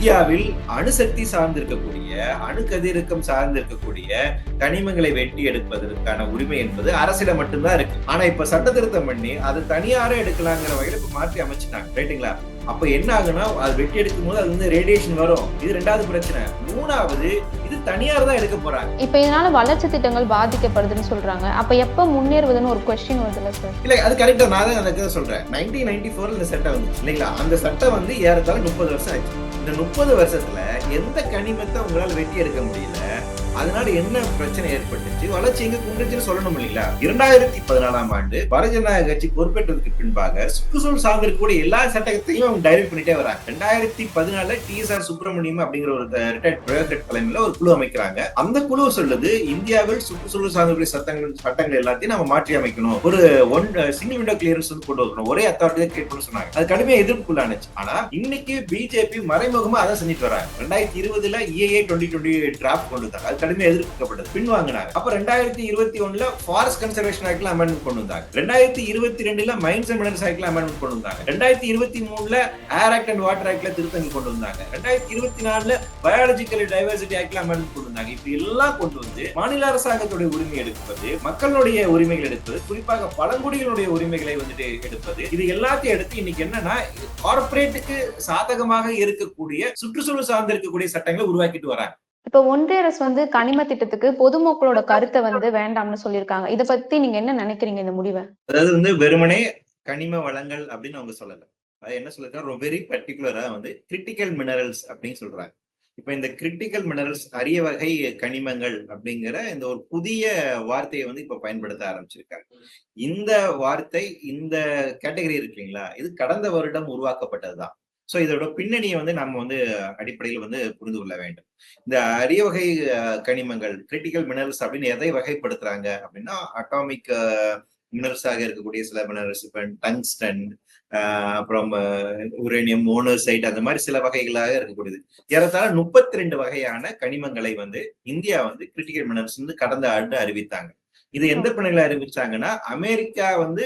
இந்தியாவில் அணுசக்தி சார்ந்திருக்கக்கூடிய அணுக்கதிரக்கம் சார்ந்திருக்கக்கூடிய கனிமங்களை வெட்டி எடுப்பதற்கான உரிமை என்பது அரசியல மட்டும்தான் இருக்கு. ஆனா இப்ப சட்ட திருத்தம் பண்ணி அது தனியாரே எடுக்கலாங்கிற வகையில இப்ப மாற்றி அமைச்சிட்டாங்க. ரைட்டுங்களா? அப்ப என்ன ஆகுனா அது வெட்டி எடுக்கும் போது அது வந்து ரேடியேஷன் வரும். இது ரெண்டாவது பிரச்சனை. மூணாவது தனியார் தான் எடுக்க போறாங்க. இப்ப இதனால வளர்ச்சி திட்டங்கள் பாதிக்கப்படுதுன்னு சொல்றாங்க. அப்ப எப்ப முன்னேறுவதுன்னு ஒரு கொஸ்டின் வருதுல்ல சார் இல்ல அது கரெக்டா நான் தான் அதுக்கு சொல்றேன். நைன்டீன் நைன்டி ஃபோர்ல இந்த சட்டம் வந்துச்சு இல்லைங்களா? அந்த சட்டம் வந்து ஏறத்தாழ முப்பது வருஷம் ஆச்சு. இந்த முப்பது வருஷத்துல எந்த கனிமத்தை உங்களால வெட்டி எடுக்க முடியல? அதனால என்ன பிரச்சனை ஏற்பட்டுச்சு? வளர்ச்சி எங்க குன்றுச்சுன்னு சொல்லணும் இல்லைங்களா? இரண்டாயிரத்தி பதினாலாம் ஆண்டு பாரதிய ஜனதா கட்சி பொறுப்பேற்றதுக்கு பின்பாக சுற்றுச்சூழல் சார்ந்திருக்கக்கூடிய எல்லா சட்டத்தையும் அவங்க டைரக்ட் பண்ணிட்டே வராங்க. ரெண்டாயிரத்தி பதினாலுல டி. எஸ். ஆர். சுப்பிரமணியம் அப்படிங்கிற ஒரு ரிட்டையர்ட் பிரயோகட் தலைமையில ஒரு குழு அமைக்கிறாங்க. அந்த குழு சொல்லுது இந்தியாவில் சுற்றுச்சூழல் சார்ந்தக்கூடிய சட்டங்கள் சட்டங்கள் எல்லாத்தையும் நம்ம மாற்றி அமைக்கணும். ஒரு ஒன் சிங்கிள் விண்டோ கிளியரன்ஸ் வந்து கொண்டு வரணும். ஒரே அத்தாரிட்டி தான் கிரியேட் பண்ண சொன்னாங்க. அது கடுமையா எதிர்ப்புக்குள்ளானுச்சு ஆனா இன்னைக்கு பிஜேபி மறைமுகமா அதை செஞ்சுட்டு வராங்க. ரெண்டாயிரத்தி இருபதுல ஏஏ டுவெண்ட்டி டுவெண்ட்டி டிராஃப்ட் கொண்டு வந்தாங்க. கடுமையாக எதிர்க்கப்பட்டது பின்வாங்கினாங்க. அப்ப ரெண்டாயிரத்தி இருபத்தி ஒண்ணுல ஃபாரஸ்ட் கன்சர்வேஷன் ஆக்ட்ல அமெண்ட்மெண்ட் கொண்டு வந்தாங்க. ரெண்டாயிரத்தி இருபத்தி ரெண்டுல மைன்ஸ் அண்ட் மினரல்ஸ் ஆக்ட்ல அமெண்ட்மெண்ட் கொண்டு வந்தாங்க. ரெண்டாயிரத்தி இருபத்தி மூணுல ஏர் ஆக்ட் அண்ட் வாட்டர் ஆக்ட்ல திருத்தங்கள் கொண்டு வந்தாங்க. ரெண்டாயிரத்தி இருபத்தி நாலுல பயாலஜிக்கல் டைவர்சிட்டி ஆக்ட்ல அமெண்ட்மெண்ட் கொண்டு வந்தாங்க. இப்படி எல்லாம் கொண்டு வந்து மாநில அரசாங்கத்துடைய உரிமை எடுப்பது மக்களுடைய உரிமைகள் எடுப்பது குறிப்பாக பழங்குடிகளுடைய உரிமைகளை வந்துட்டு எடுப்பது இது எல்லாத்தையும் எடுத்து இன்னைக்கு என்னன்னா கார்பரேட்டுக்கு சாதகமாக இருக்கக்கூடிய சுற்றுச்சூழல் சார்ந்து இருக்கக்கூடிய சட்டங்களை உருவாக்கிட்டு வராங்க. இப்ப ஒன்றிய அரசு வந்து கனிம திட்டத்துக்கு பொதுமக்களோட கருத்தை வந்து வேண்டாம்னு சொல்லியிருக்காங்க. இத பத்தி நீங்க என்ன நினைக்கிறீங்க இந்த முடிவை? அதாவது வந்து வெறுமனே கனிம வளங்கள் அப்படின்னு அவங்க சொல்லல. அது என்ன சொல்லிருக்காங்க வெரி பர்டிகுலரா வந்து கிரிட்டிக்கல் மினரல்ஸ் அப்படின்னு சொல்றாங்க. இப்ப இந்த கிரிட்டிக்கல் மினரல்ஸ் அரிய வகை கனிமங்கள் அப்படிங்கிற இந்த ஒரு புதிய வார்த்தையை வந்து இப்ப பயன்படுத்த ஆரம்பிச்சிருக்காங்க. இந்த வார்த்தை இந்த கேட்டகரி இருக்கு இல்லைங்களா? இது கடந்த வருடம் உருவாக்கப்பட்டதுதான். சோ இதோட பின்னணியை வந்து நம்ம வந்து அடிப்படையில் வந்து புரிந்து கொள்ள வேண்டும். இந்த அரிய வகை கனிமங்கள் கிரிட்டிக்கல் மினரல்ஸ் அப்படின்னு எதை வகைப்படுத்துறாங்க அப்படின்னா அட்டாமிக் மினரல்ஸாக இருக்கக்கூடிய சில மினரல்ஸ் இப்போ டங்ஸ்டன் அப்புறம் உரேனியம் மோனோசைட் அந்த மாதிரி சில வகைகளாக இருக்கக்கூடியது. ஏறத்தாழ முப்பத்தி ரெண்டு வகையான கனிமங்களை வந்து இந்தியா வந்து கிரிட்டிக்கல் மினரல்ஸ் வந்து கடந்த ஆண்டு அறிவித்தாங்க. இது எந்த பிணையில அறிவிச்சாங்கன்னா அமெரிக்கா வந்து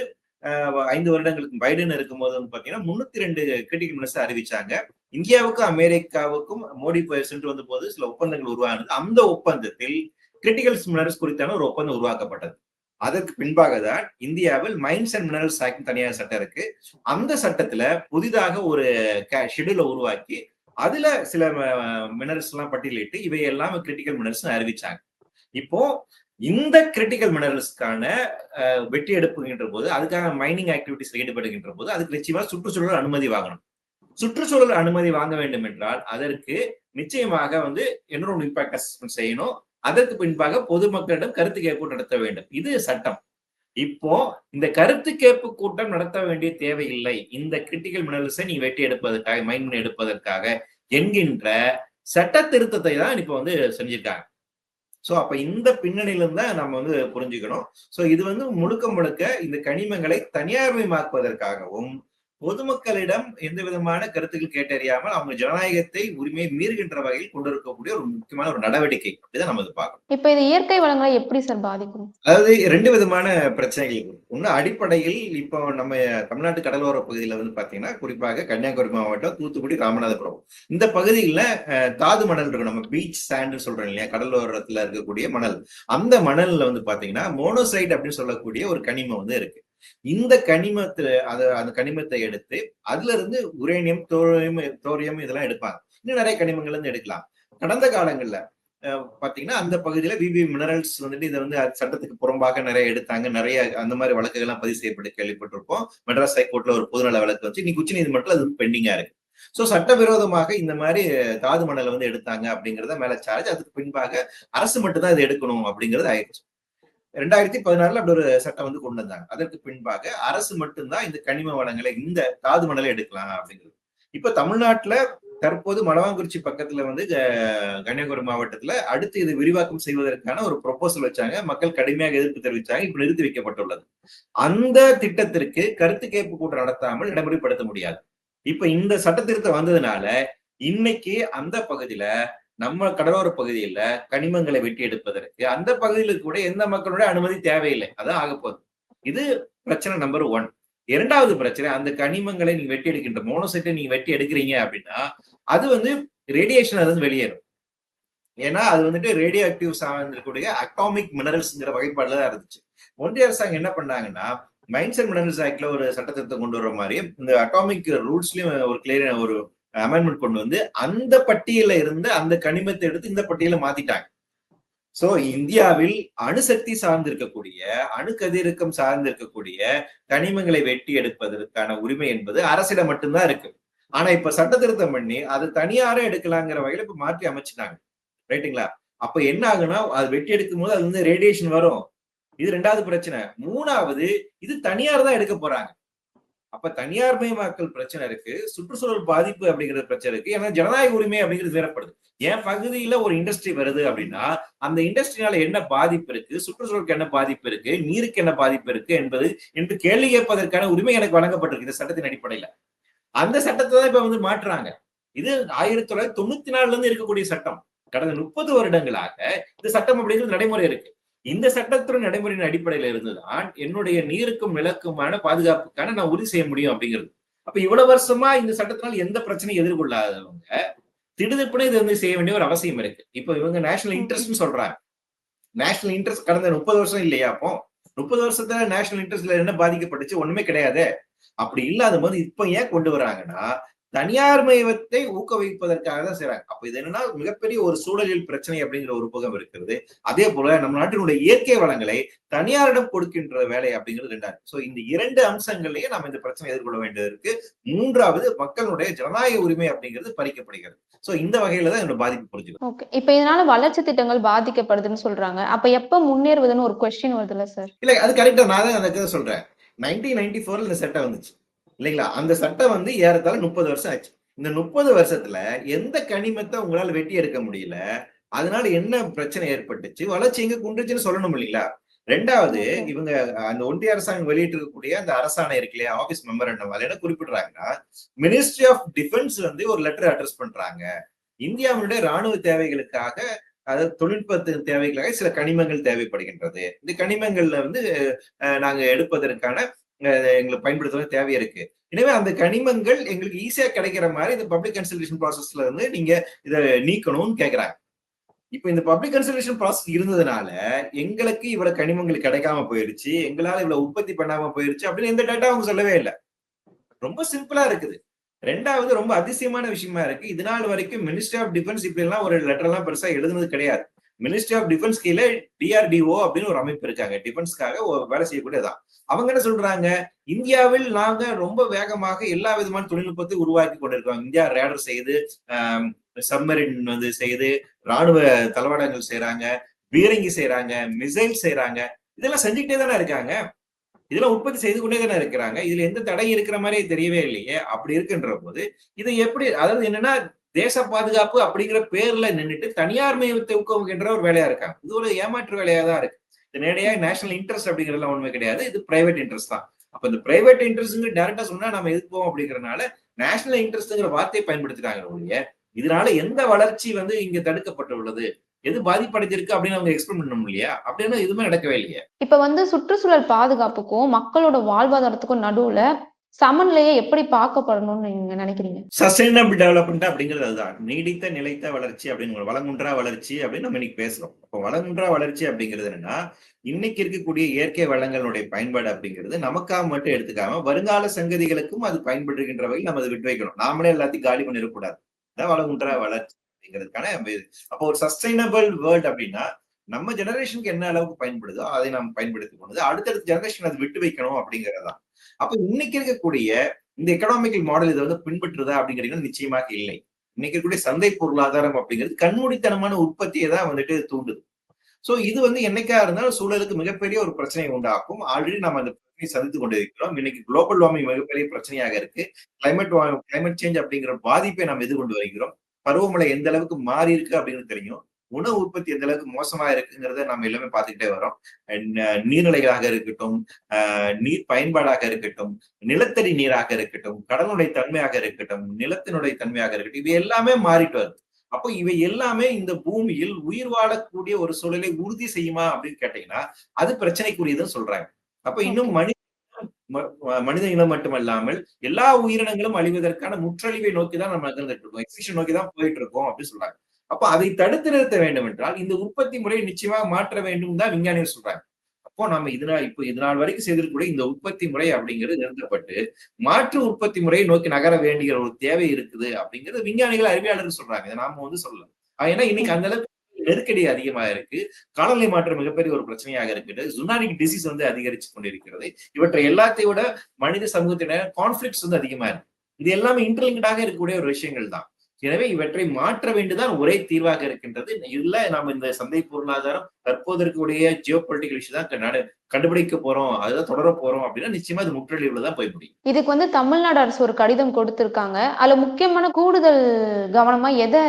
ஐந்து வருடங்களுக்கு பைடன் இருக்கும்போது பாத்தீங்கன்னா முன்னூத்தி ரெண்டு கிரிட்டிக்கல் மினரல்ஸ் அறிவிச்சாங்க. இந்தியாவுக்கும் அமெரிக்காவுக்கும் மோடி சென்று வந்த போது சில ஒப்பந்தங்கள் உருவானது. அந்த ஒப்பந்தத்தில் கிரிட்டிக்கல் மினரல்ஸ் குறித்தான ஒரு ஒப்பந்தம் உருவாக்கப்பட்டது. அதற்கு பின்பாக தான் இந்தியாவில் மைன்ஸ் அண்ட் மினரல்ஸ் ஆக்ட் தனியார் சட்டம் இருக்கு. அந்த சட்டத்துல புதிதாக ஒரு ஷெடியூல உருவாக்கி அதுல சில மினரல்ஸ் எல்லாம் பட்டியலிட்டு இவை எல்லாம் கிரிட்டிக்கல் மினரல்ஸ் அறிவிச்சாங்க. இப்போ இந்த கிரிட்டிக்கல் மினரல்ஸ்க்கான வெட்டி எடுப்புகின்ற போது அதுக்கான மைனிங் ஆக்டிவிட்டிஸ் ஈடுபடுகின்ற போது அதுக்கு நிச்சயமா சுற்றுச்சூழல் அனுமதி வாங்கணும். சுற்றுச்சூழல் அனுமதி வாங்க வேண்டும் என்றால் அதற்கு நிச்சயமாக வந்து என்னோட இம்பாக்ட் அசஸ்மெண்ட் செய்யணும். அதற்கு பின்பாக பொதுமக்களிடம் கருத்து கேட்பு நடத்த வேண்டும். இது சட்டம். இப்போ இந்த கருத்து கேட்பு கூட்டம் நடத்த வேண்டிய தேவையில்லை. இந்த கிரிட்டிக்கல் மினரல்ஸை நீ வெட்டி எடுப்பதற்காக மைன் எடுப்பதற்காக என்கின்ற சட்ட திருத்தத்தை தான் இப்போ வந்து செஞ்சிருக்காங்க. சோ அப்ப இந்த பின்னணியில தான் நம்ம வந்து புரிஞ்சுக்கணும். சோ இது வந்து முழுக்க முழுக்க இந்த கனிமங்களை தனியார்மயமாக்குவதற்காகவும் பொதுமக்களிடம் எந்த விதமான கருத்துக்கள் கேட்டறியாமல் அவங்க ஜனநாயகத்தை உரிமையை மீறுகின்ற வகையில் கொண்டு இருக்கக்கூடிய ஒரு முக்கியமான ஒரு நடவடிக்கை அப்படிதான் நம்ம பார்க்கணும். இப்ப இது இயற்கை வளங்களை எப்படி சார் பாதிக்கும்? அதாவது ரெண்டு விதமான பிரச்சனைகள். ஒண்ணு அடிப்படையில் இப்போ நம்ம தமிழ்நாட்டு கடலோர பகுதியில வந்து பாத்தீங்கன்னா குறிப்பாக கன்னியாகுமரி மாவட்டம் தூத்துக்குடி ராமநாதபுரம். இந்த பகுதியில தாது மணல் இருக்கும் நம்ம பீச் சாண்ட் சொல்றோம் இல்லையா? கடலோரத்துல இருக்கக்கூடிய மணல். அந்த மணல்ல வந்து பாத்தீங்கன்னா மோனோசைட் அப்படின்னு சொல்லக்கூடிய ஒரு கனிமம் வந்து இருக்கு. இந்த கனிமத்துல அது அந்த கனிமத்தை எடுத்து அதுல இருந்து உரேனியம் தோரியம் தோரியம் இதெல்லாம் எடுப்பாங்க. இன்னும் நிறைய கனிமங்கள் இருந்து எடுக்கலாம். கடந்த காலங்கள்ல பாத்தீங்கன்னா அந்த பகுதியில விவி மினரல்ஸ் வந்துட்டு இதை வந்து சட்டத்துக்கு புறம்பாக நிறைய எடுத்தாங்க. நிறைய அந்த மாதிரி வழக்குகள்லாம் பதிவு செய்யப்பட்டு கேள்விப்பட்டிருப்போம். மெட்ராஸ் ஹைகோர்ட்ல ஒரு பொதுநல வழக்கு வச்சு இன்னைக்கு உச்ச நீதிமன்றத்தில் அது பெண்டிங்கா இருக்கு. சோ சட்டவிரோதமாக இந்த மாதிரி தாது மணலை வந்து எடுத்தாங்க அப்படிங்கறத மேல சார்ஜ் அதுக்கு பின்பாக அரசு மட்டும்தான் இதை எடுக்கணும் அப்படிங்கிறது ஆயிடுச்சு. ரெண்டாயிரத்தி பதினாறுல அப்படி ஒரு சட்டம் வந்து கொண்டு வந்தாங்க. அதற்கு பின்பாக அரசு மட்டும்தான் இந்த கனிம வளங்களை இந்த தாது மணலை எடுக்கலாம் அப்படிங்கிறது. இப்ப தமிழ்நாட்டுல தற்போது மலவாங்குறிச்சி பக்கத்துல வந்து கன்னியாகுமரி மாவட்டத்துல அடுத்து இது விரிவாக்கம் செய்வதற்கான ஒரு ப்ரொபோசல் வச்சாங்க. மக்கள் கடுமையாக எதிர்ப்பு தெரிவிச்சாங்க. இப்ப நிறுத்தி வைக்கப்பட்டுள்ளது. அந்த திட்டத்திற்கு கருத்து கேட்பு கூட்டம் நடத்தாமல் நடைமுறைப்படுத்த முடியாது. இப்ப இந்த சட்ட திருத்தம் வந்ததுனால இன்னைக்கு அந்த பகுதியில நம்ம கடலோர பகுதியில கனிமங்களை வெட்டி எடுப்பதற்கு அந்த பகுதியில கூட எந்த மக்களுடைய அனுமதி தேவையில்லை. அதான் ஆக போகுது. இது பிரச்சனை நம்பர் ஒன் இரண்டாவது பிரச்சனை அந்த கனிமங்களை நீங்க வெட்டி எடுக்கின்ற மோனோசைட்டை நீங்க வெட்டி எடுக்கிறீங்க அப்படின்னா அது வந்து ரேடியேஷன் அது வந்து வெளியேறும். ஏன்னா அது வந்துட்டு ரேடியோ ஆக்டிவ் சார்ந்திருக்கக்கூடிய அட்டாமிக் மினரல்ஸ்ங்கிற வகைப்பாடுல தான் இருந்துச்சு. ஒன்றிய அரசாங்கம் என்ன பண்ணாங்கன்னா மைன்ஸ் அண்ட் மினரல்ஸ் ஆக்ட்ல ஒரு சட்டத்திருத்தம் கொண்டு வர மாதிரி இந்த அட்டாமிக் ரூல்ஸ்லயும் ஒரு கிளியர் ஒரு அமெண்ட்மெண்ட் கொண்டு வந்து அந்த பட்டியல இருந்து அந்த கனிமத்தை எடுத்து இந்த பட்டியல மாத்திட்டாங்க. சோ இந்தியாவில் அணுசக்தி சார்ந்திருக்கக்கூடிய அணுக்கதிரக்கம் சார்ந்திருக்கக்கூடிய கனிமங்களை வெட்டி எடுப்பதற்கான உரிமை என்பது அரசிடம் மட்டும்தான் இருக்கு. ஆனா இப்ப சட்ட திருத்தம் பண்ணி அது தனியாரே எடுக்கலாங்கிற வகையில இப்ப மாற்றி அமைச்சிட்டாங்க. ரைட்டுங்களா? அப்ப என்ன ஆகுனா அது வெட்டி எடுக்கும் போது அது வந்து ரேடியேஷன் வரும். இது ரெண்டாவது பிரச்சனை. மூணாவது இது தனியார் தான் எடுக்க போறாங்க. அப்ப தனியார் மயமாக்கல் பிரச்சனை இருக்கு சுற்றுச்சூழல் பாதிப்பு அப்படிங்கிற பிரச்சனை இருக்கு. ஏன்னா ஜனநாயக உரிமை அப்படிங்கிறது வேறப்படுது என் பகுதியில ஒரு இண்டஸ்ட்ரி வருது அப்படின்னா அந்த இண்டஸ்ட்ரினால என்ன பாதிப்பு இருக்கு சுற்றுச்சூழலுக்கு என்ன பாதிப்பு இருக்கு நீருக்கு என்ன பாதிப்பு இருக்கு என்பது என்று கேள்வி கேட்பதற்கான உரிமை எனக்கு வழங்கப்பட்டிருக்கு. இந்த சட்டத்தின் அடிப்படையில. அந்த சட்டத்தை தான் இப்ப வந்து மாற்றுறாங்க. இது ஆயிரத்தி தொள்ளாயிரத்தி தொண்ணூத்தி நாலுல இருந்து இருக்கக்கூடிய சட்டம். கடந்த முப்பது வருடங்களாக இந்த சட்டம் அப்படிங்கிறது நடைமுறை இருக்கு. இந்த சட்டத்துடன் நடைமுறையின் அடிப்படையில இருந்துதான் என்னுடைய நீருக்கும் நிலக்குமான பாதுகாப்புக்கான நான் உறுதி செய்ய முடியும் அப்படிங்கிறது. அப்ப இவ்வளவு வருஷமா இந்த சட்டத்தினால் எந்த பிரச்சனையும் எதிர்கொள்ளாதவங்க திடுதிப்புனே இது வந்து செய்ய வேண்டிய ஒரு அவசியம் இருக்கு. இப்போ இவங்க நேஷனல் இன்ட்ரெஸ்ட்னு சொல்றாங்க. நேஷனல் இன்ட்ரெஸ்ட் கடந்த முப்பது வருஷம் இல்லையா அப்போ? முப்பது வருஷத்துல நேஷனல் இன்ட்ரெஸ்ட்ல என்ன பாதிக்கப்பட்டுச்சு? ஒண்ணுமே கிடையாது. அப்படி இல்லாத போது இப்ப ஏன் கொண்டு வராங்கன்னா தனியார் மயத்தை ஊக்குவிப்பதற்காக தான் செய்றாங்க. அப்ப இது என்னன்னா மிகப்பெரிய ஒரு சூழலில் பிரச்சனை அப்படிங்கிற ஒரு புகம் இருக்கிறது அதே போல நம்ம நாட்டினுடைய இயற்கை வளங்களை தனியாரிடம் கொடுக்கின்ற வேலை அப்படிங்கிறது ரெண்டாவது. சோ இந்த இரண்டு அம்சங்களையே நம்ம இந்த பிரச்சனை எதிர்கொள்ள வேண்டியது இருக்கு மூன்றாவது மக்களுடைய ஜனநாயக உரிமை அப்படிங்கிறது பறிக்கப்படுகிறது. சோ இந்த வகையில தான் என்னோட பாதிப்பு புரிஞ்சுக்கணும். ஓகே இப்ப இதனால வளர்ச்சி திட்டங்கள் பாதிக்கப்படுதுன்னு சொல்றாங்க. அப்ப எப்ப முன்னேறுவதுன்னு ஒரு கொஸ்டின் வருதுல்ல சார் இல்ல அது கரெக்டா நான் தான் அந்த சொல்றேன். நைன்டீன் நைன்டி ஃபோர்ல இந்த சட்டம் வந்துச்சு. இல்லைங்களா? அந்த சட்டம் வந்து ஏறத்தாழ முப்பது வருஷம் ஆச்சு. இந்த முப்பது வருஷத்துல எந்த கனிமத்தை உங்களால வெட்டி எடுக்க முடியல? அதனால என்ன பிரச்சனை ஏற்பட்டுச்சு? வளர்ச்சி எங்க குன்றுச்சுன்னு சொல்லணும் இல்லைங்களா? ரெண்டாவது இவங்க அந்த ஒன்றிய அரசாங்கம் வெளியிட்டு இருக்கக்கூடிய அந்த அரசாணை இருக்கு இல்லையா ஆபீஸ் மெமரண்டம் அதுல என்ன குறிப்பிடுறாங்கன்னா மினிஸ்ட்ரி ஆஃப் டிஃபென்ஸ் வந்து ஒரு லெட்டர் அட்ரஸ் பண்றாங்க. இந்தியாவுடைய ராணுவ தேவைகளுக்காக அதாவது தொழில்நுட்பத்தின் தேவைகளாக சில கனிமங்கள் தேவைப்படுகின்றது. இந்த கனிமங்கள்ல வந்து நாங்க எடுப்பதற்கான எங்களுக்கு பயன்படுத்துவது தேவை இருக்கு. எனவே அந்த கனிமங்கள் எங்களுக்கு ஈஸியா கிடைக்கிற மாதிரி இந்த பப்ளிக் கன்சல்டேஷன் ப்ராசஸ்ல இருந்து நீங்க இதை நீக்கணும்னு கேக்குறாங்க. இப்போ இந்த பப்ளிக் கன்சல்டேஷன் ப்ராசஸ் இருந்ததுனால எங்களுக்கு இவ்வளவு கனிமங்கள் கிடைக்காம போயிருச்சு எங்களால இவ்வளவு உற்பத்தி பண்ணாம போயிருச்சு அப்படின்னு எந்த டேட்டா அவங்க சொல்லவே இல்லை. ரொம்ப சிம்பிளா இருக்குது. ரெண்டாவது ரொம்ப அதிசயமான விஷயமா இருக்கு. இது நாள் வரைக்கும் மினிஸ்ட்ரி ஆஃப் டிஃபென்ஸ் இப்படி எல்லாம் ஒரு லெட்டர் எல்லாம் பெருசா எழுதுனது கிடையாது. மினிஸ்ட்ரி ஆஃப் டிஃபென்ஸ் கீழே டிஆர்டிஓ அப்படின்னு ஒரு அமைப்பு இருக்காங்க. டிஃபென்ஸ்க்காக வேலை செய்யக்கூடியதான். அவங்க என்ன சொல்றாங்க? இந்தியாவில் நாங்க ரொம்ப வேகமாக எல்லா விதமான தொழில்நுட்பத்தை உருவாக்கி கொண்டிருக்கோம். இந்தியா ரேடர் செய்து சப்மரின் வந்து செய்து ராணுவ தளவாடங்கள் செய்யறாங்க பீரங்கி செய்யறாங்க மிசைல் செய்யறாங்க இதெல்லாம் செஞ்சுக்கிட்டே தானே இருக்காங்க. இதெல்லாம் உற்பத்தி செய்து கொண்டே தானே இருக்கிறாங்க. இதுல எந்த தடை இருக்கிற மாதிரி தெரியவே இல்லையே. அப்படி இருக்குன்ற போது இது எப்படி அதாவது என்னன்னா தேச பாதுகாப்பு அப்படிங்கிற பேர்ல நின்றுட்டு தனியார் மையத்தை ஊக்குவிக்கின்ற ஒரு வேலையா இருக்காங்க. இது ஒரு ஏமாற்று வேலையா தான் இருக்கு. இது நேரடியாக நேஷனல் இன்ட்ரெஸ்ட் அப்படிங்கிறதுலாம் ஒண்ணுமே கிடையாது. இது பிரைவேட் இன்ட்ரெஸ்ட் தான். அப்ப இந்த பிரைவேட் இன்ட்ரெஸ்ட் டேரக்டா சொன்னா நம்ம எதிர்ப்போம் அப்படிங்கறனால நேஷனல் இன்ட்ரெஸ்ட்ங்கிற வார்த்தையை பயன்படுத்திட்டாங்க ஒழிய இதனால எந்த வளர்ச்சி வந்து இங்க தடுக்கப்பட்டுள்ளது எது பாதிப்படைஞ்சிருக்கு அப்படின்னு அவங்க எக்ஸ்பிளைன் பண்ண முடியா அப்படின்னா எதுவுமே நடக்கவே இல்லையா. இப்ப வந்து சுற்றுச்சூழல் பாதுகாப்புக்கும் மக்களோட வாழ்வாதாரத்துக்கும் நடுவுல சமநிலையை எப்படி பார்க்கப்படணும்னு நீங்க நினைக்கிறீங்க? சஸ்டைனபிள் டெவலப்மெண்ட் அப்படிங்கிறது அதுதான். நீடித்த நிலைத்த வளர்ச்சி அப்படின்னு வளங்குன்றா வளர்ச்சி அப்படின்னு நம்ம இன்னைக்கு பேசுறோம். இப்போ வளங்குன்றா வளர்ச்சி அப்படிங்கிறது என்னன்னா இன்னைக்கு இருக்கக்கூடிய இயற்கை வளங்களுடைய பயன்பாடு அப்படிங்கிறது நமக்காக மட்டும் எடுத்துக்காம வருங்கால சங்கதிகளுக்கும் அது பயன்படுகின்ற வகையில் நம்ம அதை விட்டு வைக்கணும். நாமளே எல்லாத்தையும் காலி பண்ணிடக்கூடாது. அதான் வளங்குன்றா வளர்ச்சி அப்படிங்கிறதுக்கான இது. அப்போ ஒரு சஸ்டைனபிள் வேர்ல்ட் அப்படின்னா நம்ம ஜெனரேஷனுக்கு என்ன அளவுக்கு பயன்படுதோ அதை நாம் பயன்படுத்திக் போனது அடுத்தடுத்த ஜெனரேஷன் அதை விட்டு வைக்கணும் அப்படிங்கறதுதான். அப்ப இன்னைக்கு இருக்கக்கூடிய இந்த எக்கனாமிக்கல் மாடல் இதை வந்து பின்பற்றுதா அப்படிங்கிறது நிச்சயமாக இல்லை. இன்னைக்கு இருக்கக்கூடிய சந்தை பொருளாதாரம் அப்படிங்கிறது கண்மூடித்தனமான உற்பத்தியை தான் வந்துட்டு தூண்டுது. சோ இது வந்து என்னைக்கா இருந்தாலும் சூழலுக்கு மிகப்பெரிய ஒரு பிரச்சனை உண்டாக்கும். ஆல்ரெடி நம்ம அந்த பிரச்சனையை சந்தித்து கொண்டிருக்கிறோம். இன்னைக்கு குளோபல் வார்மிங் மிகப்பெரிய பிரச்சனையாக இருக்கு. கிளைமேட் கிளைமேட் சேஞ்ச் அப்படிங்கிற பாதிப்பை நாம் எதிர்கொண்டு வருகிறோம். பருவமழை எந்த அளவுக்கு மாறி இருக்கு அப்படின்னு தெரியும். உணவு உற்பத்தி எந்த அளவுக்கு மோசமா இருக்குங்கிறத நம்ம எல்லாமே பார்த்துக்கிட்டே வரோம். நீர்நிலைகளாக இருக்கட்டும் நீர் பயன்பாடாக இருக்கட்டும் நிலத்தடி நீராக இருக்கட்டும் கடலுடைய தன்மையாக இருக்கட்டும் நிலத்தினுடைய தன்மையாக இருக்கட்டும் இவை எல்லாமே மாறிட்டு வருது. அப்போ இவை எல்லாமே இந்த பூமியில் உயிர் வாழக்கூடிய ஒரு சூழலை உறுதி செய்யுமா அப்படின்னு கேட்டீங்கன்னா அது பிரச்சனைக்குரியதுன்னு சொல்றாங்க. அப்ப இன்னும் மனித மனித இனம் மட்டுமல்லாமல் எல்லா உயிரினங்களும் அழிவதற்கான முற்றழிவை நோக்கி தான் நம்ம நகர்ந்துட்டு இருக்கோம். எக்ஸ்டிங்ஷன் நோக்கி தான் போயிட்டு இருக்கோம் அப்படின்னு சொல்றாங்க. அப்ப அதை தடுத்து நிறுத்த வேண்டும் என்றால் இந்த உற்பத்தி முறையை நிச்சயமாக மாற்ற வேண்டும் தான் விஞ்ஞானிகள் சொல்றாங்க. அப்போ நம்ம இதனால் இப்போ இதனால் வரைக்கும் செய்திருக்கக்கூடிய இந்த உற்பத்தி முறை அப்படிங்கிறது நிறுத்தப்பட்டு மாற்று உற்பத்தி முறையை நோக்கி நகர வேண்டிய ஒரு தேவை இருக்குது அப்படிங்கிறது விஞ்ஞானிகள் அறிவியலாளர்கள் சொல்றாங்க. இதை நாம வந்து சொல்லலாம். ஏன்னா இன்னைக்கு அந்த அளவுக்கு நெருக்கடி அதிகமாக இருக்கு. காலநிலை மாற்றம் மிகப்பெரிய ஒரு பிரச்சனையாக இருக்குது. ஜுனானிக் டிசீஸ் வந்து அதிகரிச்சு கொண்டிருக்கிறது. இவற்றை எல்லாத்தையும் விட மனித சமூகத்தினர் கான்ஃபிளிக்ஸ் வந்து அதிகமா இருக்கு. இது எல்லாமே இன்டர்லிங்கடாக இருக்கக்கூடிய ஒரு விஷயங்கள் தான். எனவே இவற்றை மாற்ற வேண்டியதான் ஒரே தீர்வாக இருக்கின்றது. இல்ல நாம இந்த சந்தை பொருளாதாரம் தற்போது இருக்கக்கூடிய ஜியோ பொலிட்டிக்கல் இஷ்யூ தான் கண்டுபிடிக்க போறோம் அதுதான் தொடர போறோம் அப்படின்னா நிச்சயமா அது முற்றழிவுல தான் போய் முடியும். இதுக்கு வந்து தமிழ்நாடு அரசு ஒரு கடிதம் கொடுத்திருக்காங்க. அதுல முக்கியமான கூடுதல் கவனமா எதை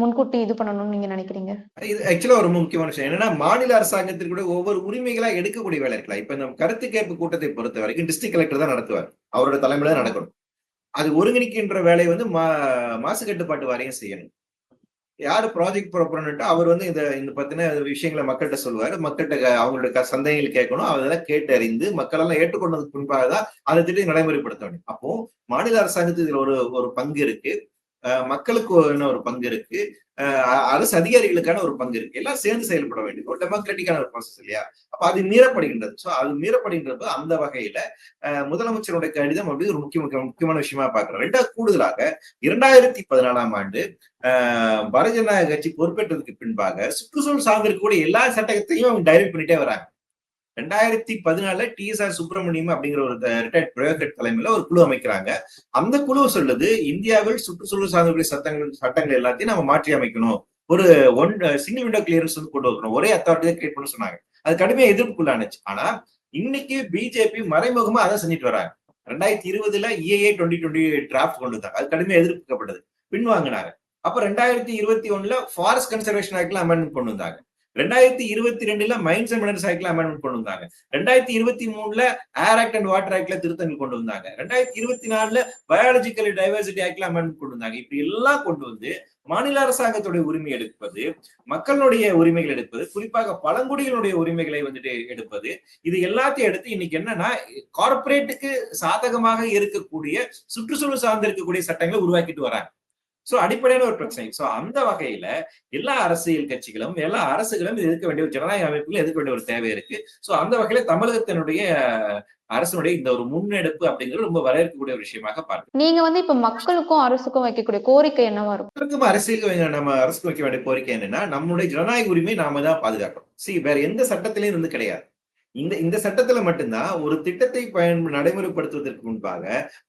முன்கூட்டி இது பண்ணணும்னு நீங்க நினைக்கிறீங்க? இது ஆக்சுவலா ஒரு முக்கியமான விஷயம். என்னன்னா மாநில அரசாங்கத்திற்கு கூட ஒவ்வொரு உரிமைகளா எடுக்கக்கூடிய வேலை இருக்கலாம் இப்ப இந்த கருத்து கேட்பு கூட்டத்தை பொறுத்த வரைக்கும் டிஸ்ட்ரிக்ட் கலெக்டர் தான் நடத்துவார். அவரோட தலைமையில நடக்கணும். அது ஒருங்கிணைக்கின்ற வேலையை வந்து மா மாசு கட்டுப்பாட்டு வாரியம் செய்யணும். யாரு ப்ராஜெக்ட் ப்ரொபோனட் அவர் வந்து இந்த இந்த பத்தின விஷயங்களை மக்கள்கிட்ட சொல்லுவாரு. மக்கள்கிட்ட அவங்களோட க- சந்தேகங்கள் கேட்கணும். அதெல்லாம் கேட்டறிந்து மக்கள் எல்லாம் ஏற்றுக்கொண்டதுக்கு பின்பாக தான் அதை திட்டம் நடைமுறைப்படுத்த வேண்டும் அப்போ மாநில அரசாங்கத்துக்கு இதில் ஒரு ஒரு பங்கு இருக்கு. மக்களுக்கு என்ன ஒரு பங்கு இருக்கு? அரசு அதிகாரிகளுக்கான ஒரு பங்கு இருக்கு. எல்லாம் சேர்ந்து செயல்பட வேண்டியது ஒரு டெமோக்ராட்டிக்கான ஒரு ப்ராசஸ் இல்லையா? அப்ப அது மீறப்படுகின்றது. சோ அது மீறப்படுகின்றது அந்த வகையில முதலமைச்சருடைய கடிதம் அப்படி ஒரு முக்கிய முக்கிய- முக்கியமான விஷயமா பாக்குறோம் ரெண்டாவது கூடுதலாக இரண்டாயிரத்தி பதினாலாம் ஆண்டு அஹ் பாரதிய ஜனதா கட்சி பொறுப்பேற்றதுக்கு பின்பாக சுற்றுச்சூழல் சார்ந்திருக்கக்கூடிய எல்லா சட்டத்தையும் அவங்க டைரக்ட் பண்ணிட்டே வராங்க. ரெண்டாயிரத்தி பதினாலுல டி எஸ் ஆர் சுப்பிரமணியம் அப்படிங்கிற ஒரு ரிட்டையர்ட் பிரயோகட் தலைமையில ஒரு குழு அமைக்கிறாங்க. அந்த குழு சொல்லுது இந்தியாவில் சுற்றுச்சூழல் சார்ந்த சட்டங்கள் சட்டங்கள் எல்லாத்தையும் நம்ம மாற்றி அமைக்கணும். ஒரு ஒன் சிங்கிள் விண்டோ கிளியரன்ஸ் வந்து கொண்டு வரணும். ஒரே அத்தாரிட்டி தான் கிரியேட் பண்ண சொன்னாங்க. அது கடுமையா எதிர்ப்புக்குள்ளானுச்சு ஆனா இன்னைக்கு பிஜேபி மறைமுகமா அதை செஞ்சுட்டு வராங்க. ரெண்டாயிரத்தி இருபதுல இஏஏ டுவெண்ட்டி டுவெண்ட்டி டிராஃப்ட் கொண்டு வந்தாங்க. அது கடுமையா எதிர்ப்புக்கப்பட்டது பின்வாங்கினாங்க. அப்ப ரெண்டாயிரத்தி இருபத்தி ஒண்ணுல ஃபாரஸ்ட் கன்சர்வேஷன் ஆக்ட்ல அமெண்ட்மெண்ட் கொண்டு வந்தாங்க. ரெண்டாயிரத்தி இருபத்தி ரெண்டுல மைன்ஸ் அண்ட் மினரல்ஸ் ஆக்ட்ல அமெண்ட்மெண்ட் கொண்டு வந்தாங்க. ரெண்டாயிரத்தி இருபத்தி மூணுல ஏர் ஆக்ட் அண்ட் வாட்டர் ஆக்ட்ல திருத்தங்கள் கொண்டு வந்தாங்க. ரெண்டாயிரத்தி இருபத்தி நாலுல பயாலஜிக்கல் டைவர்சிட்டி ஆக்ட்ல அமெண்ட்மெண்ட் கொண்டு வந்தாங்க. இப்படி எல்லாம் கொண்டு வந்து மாநில அரசாங்கத்துடைய உரிமை எடுப்பது மக்களுடைய உரிமைகள் எடுப்பது குறிப்பாக பழங்குடிகளுடைய உரிமைகளை வந்துட்டு எடுப்பது இது எல்லாத்தையும் எடுத்து இன்னைக்கு என்னன்னா கார்ப்பரேட்டுக்கு சாதகமாக இருக்கக்கூடிய சுற்றுச்சூழல் சார்ந்து இருக்கக்கூடிய சட்டங்களை உருவாக்கிட்டு வராங்க. சோ அடிப்படையான ஒரு பிரச்சனை. சோ அந்த வகையில எல்லா அரசியல் கட்சிகளும் எல்லா அரசுகளும் இது எதிர்க்க வேண்டிய ஒரு ஜனநாயக அமைப்புகளும் எதிர்க்க வேண்டிய ஒரு தேவை இருக்கு. சோ அந்த வகையில தமிழகத்தினுடைய அரசனுடைய இந்த ஒரு முன்னெடுப்பு அப்படிங்கிறது ரொம்ப வரவேற்கக்கூடிய ஒரு விஷயமாக பார்க்கிறேன் நீங்க வந்து இப்ப மக்களுக்கும் அரசுக்கும் வைக்கக்கூடிய கோரிக்கை என்னவா இருக்கும்? மக்களுக்கும் அரசியலுக்கு வே- நம்ம அரசுக்கு வைக்க வேண்டிய கோரிக்கை என்னன்னா நம்மளுடைய ஜனநாயக உரிமை நாம தான் பாதுகாக்கணும். See வேற எந்த சட்டத்திலையும் இருந்து கிடையாது. இந்த இந்த சட்டத்துல மட்டும்தான் ஒரு திட்டத்தை பயன் நடைமுறைப்படுத்துவதற்கு முன்பாக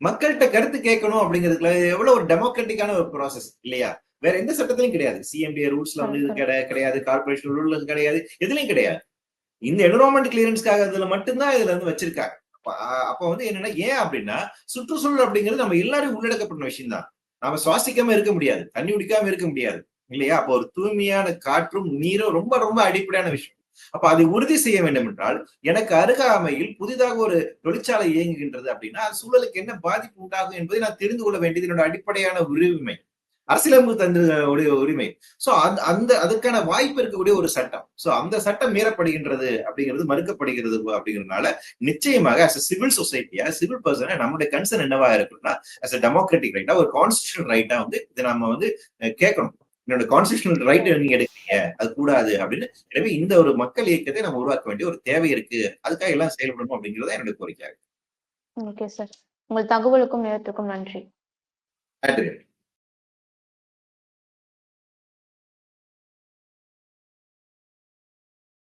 மக்கள்கிட்ட கருத்து கேட்கணும் அப்படிங்கிறதுல எவ்வளவு ஒரு டெமோக்ராட்டிக்கான ஒரு ப்ராசஸ் இல்லையா? வேற எந்த சட்டத்திலையும் கிடையாது. சிஎம்டிஏ ரூல்ஸ்ல வந்து இது கிடையாது கார்பரேஷன் ரூல்ல கிடையாது. எதுலயும் கிடையாது. இந்த என்விரான்மெண்ட் கிளியரன்ஸ்க்காக இதுல மட்டும்தான் இதுல வந்து வச்சிருக்காங்க. அப்ப அப்ப வந்து என்னன்னா ஏன் அப்படின்னா சுற்றுச்சூழல் அப்படிங்கிறது நம்ம எல்லாரும் உள்ளடக்கப்பட்ட விஷயம் தான் நாம சுவாசிக்காம இருக்க முடியாது. தண்ணி குடிக்காம இருக்க முடியாது. இல்லையா? அப்போ ஒரு தூய்மையான காற்றும் நீரும் ரொம்ப ரொம்ப அடிப்படையான விஷயம். அப்ப அதை உறுதி செய்ய வேண்டும் என்றால் எனக்கு அருகாமையில் புதிதாக ஒரு தொழிற்சாலை இயங்குகின்றது அப்படின்னா அது சூழலுக்கு என்ன பாதிப்பு உண்டாகும் என்பதை நான் தெரிந்து கொள்ள வேண்டியது என்னோட அடிப்படையான உரிமை. அரசியலமைப்பு தந்த உடைய உரிமை. சோ அந்த அந்த அதுக்கான வாய்ப்பு இருக்கக்கூடிய ஒரு சட்டம். சோ அந்த சட்டம் மீறப்படுகின்றது அப்படிங்கிறது மறுக்கப்படுகிறது அப்படிங்கிறதுனால நிச்சயமாக அஸ் சிவில் சொசைட்டியா சிவில் பர்சனா நம்மளுடைய கன்சர்ன் என்னவா இருக்குன்னா அஸ் அ டெமோக்ராட்டிக் ரைட்டா ஒரு கான்ஸ்டியூஷன் ரைட்டா வந்து இதை நம்ம வந்து கேட்கணும். என்னோட கான்ஸ்டியூஷனல் ரைட் நீங்க எடுக்கிறீங்க அது கூடாது அப்படின்னு. எனவே இந்த ஒரு மக்கள் இயக்கத்தை நம்ம உருவாக்க வேண்டிய ஒரு தேவை இருக்கு. அதுக்காக எல்லாம் செயல்படணும் அப்படிங்கிறது என்னோட கோரிக்கை. ஓகே சார் உங்கள் தகவலுக்கும் நேரத்திற்கும் நன்றி. நன்றி.